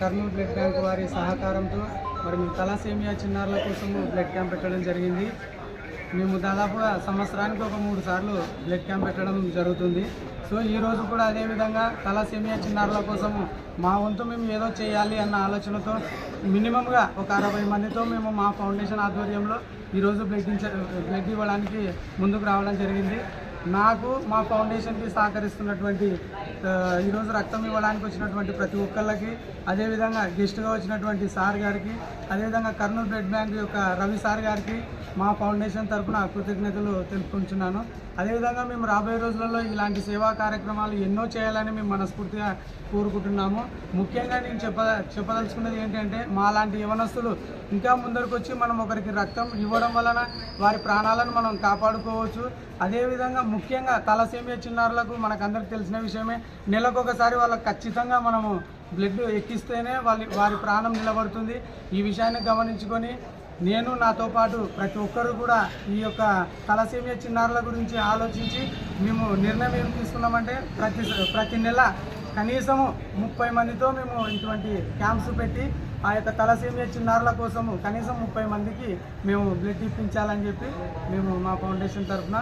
Kurnool blood bank వారి సహకారంతో మరి మేము తలాసేమియా చిన్నారుల కోసము బ్లడ్ క్యాంప్ పెట్టడం జరిగింది. మేము దాదాపుగా సంవత్సరానికి ఒక మూడు సార్లు బ్లడ్ క్యాంప్ పెట్టడం జరుగుతుంది. సో ఈరోజు కూడా అదేవిధంగా తలాసేమియా చిన్నారుల కోసము మా వంతు మేము ఏదో చేయాలి అన్న ఆలోచనతో మినిమంగా ఒక అరవై మందితో మేము మా ఫౌండేషన్ ఆధ్వర్యంలో ఈరోజు బ్లడ్ బ్లడ్ ఇవ్వడానికి ముందుకు రావడం జరిగింది. నాకు మా ఫౌండేషన్కి సహకరిస్తున్నటువంటి ఈరోజు రక్తం ఇవ్వడానికి వచ్చినటువంటి ప్రతి ఒక్కళ్ళకి అదేవిధంగా గెస్ట్గా వచ్చినటువంటి సార్ గారికి అదేవిధంగా కర్నూలు బ్లడ్ బ్యాంక్ యొక్క రవి సార్ గారికి మా ఫౌండేషన్ తరఫున కృతజ్ఞతలు తెలుపుకుంటున్నాను. అదేవిధంగా మేము రాబోయే రోజులలో ఇలాంటి సేవా కార్యక్రమాలు ఎన్నో చేయాలని మేము మనస్ఫూర్తిగా కోరుకుంటున్నాము. ముఖ్యంగా నేను చెప్ప చెప్పదలుచుకున్నది ఏంటంటే మా లాంటి యవనస్తులు ఇంకా ముందరకు వచ్చి మనం ఒకరికి రక్తం ఇవ్వడం వలన వారి ప్రాణాలను మనం కాపాడుకోవచ్చు. అదేవిధంగా ముఖ్యంగా తలసేమియా చిన్నారులకు మనకందరికి తెలిసిన విషయమే. నెలకొకసారి వాళ్ళకు ఖచ్చితంగా మనము బ్లడ్ ఎక్కిస్తేనే వాళ్ళ వారి ప్రాణం నిలబడుతుంది. ఈ విషయాన్ని గమనించుకొని నేను నాతో పాటు ప్రతి ఒక్కరు కూడా ఈ యొక్క తలసేమియా చిన్నారుల గురించి ఆలోచించి మేము నిర్ణయం ఏం తీసుకున్నామంటే ప్రతి ప్రతి నెల కనీసము ముప్పై మందితో మేము ఇటువంటి క్యాంప్స్ పెట్టి ఆ యొక్క తలసేమియా చిన్నారుల కోసము కనీసం ముప్పై మందికి మేము బ్లడ్ ఇప్పించాలని చెప్పి మేము మా ఫౌండేషన్ తరఫున